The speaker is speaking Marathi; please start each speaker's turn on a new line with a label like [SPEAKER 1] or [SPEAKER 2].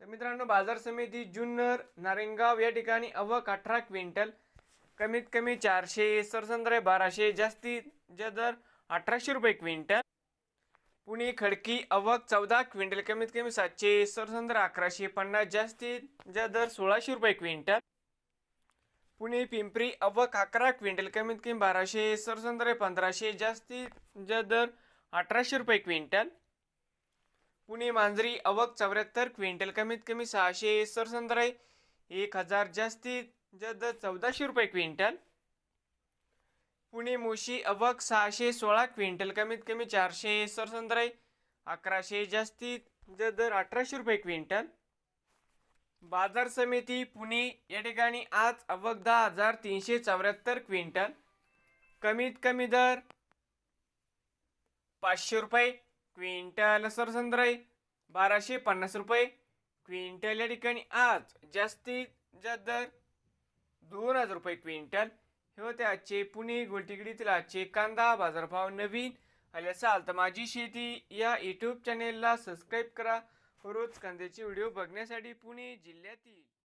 [SPEAKER 1] तर मित्रांनो बाजार समिती जुन्नर नारेंगाव या ठिकाणी अवक अठरा क्विंटल कमीत कमी चारशे सरसंद्रे बाराशे जास्तीत जा दर अठराशे रुपये क्विंटल. पुणे खडकी अवक चौदा क्विंटल कमीत कमी सातशे सरसंद्र अकराशे पन्नास जास्तीत जा दर सोळाशे रुपये क्विंटल. पुणे पिंपरी अवक अकरा क्विंटल कमीत कमी बाराशे सरसंद्रे पंधराशे जास्तीत जा दर अठराशे रुपये क्विंटल. पुणे मांजरी अवक चौऱ्याहत्तर क्विंटल कमीत कमी सहाशे सरसंद्रे एक हजार जास्तीत जद चौदाशे रुपये क्विंटल. पुणे मोशी अवक सहाशे सोळा क्विंटल कमीत कमी चारशे सरसंद्रे अकराशे जास्तीत जद दर अठराशे रुपये क्विंटल. बाजार समिती पुणे या ठिकाणी आज अवक दहा हजार तीनशे चौऱ्याहत्तर क्विंटल. कमीत कमी दर पाचशे रुपये. क्विंटल सरसंद्राई बाराशे पन्नास रुपये. क्विंटल या ठिकाणी आज जास्तीत जास्त दर दोन हजार रुपये क्विंटल. हे होते आजचे पुणे गोलटिकडीतील आजचे कांदा बाजारभाव नवीन. आले असाल तर माझी शेती या यूट्यूब चॅनेलला सबस्क्राईब करा. रोज कांद्याचे व्हिडिओ बघण्यासाठी पुणे जिल्ह्यातील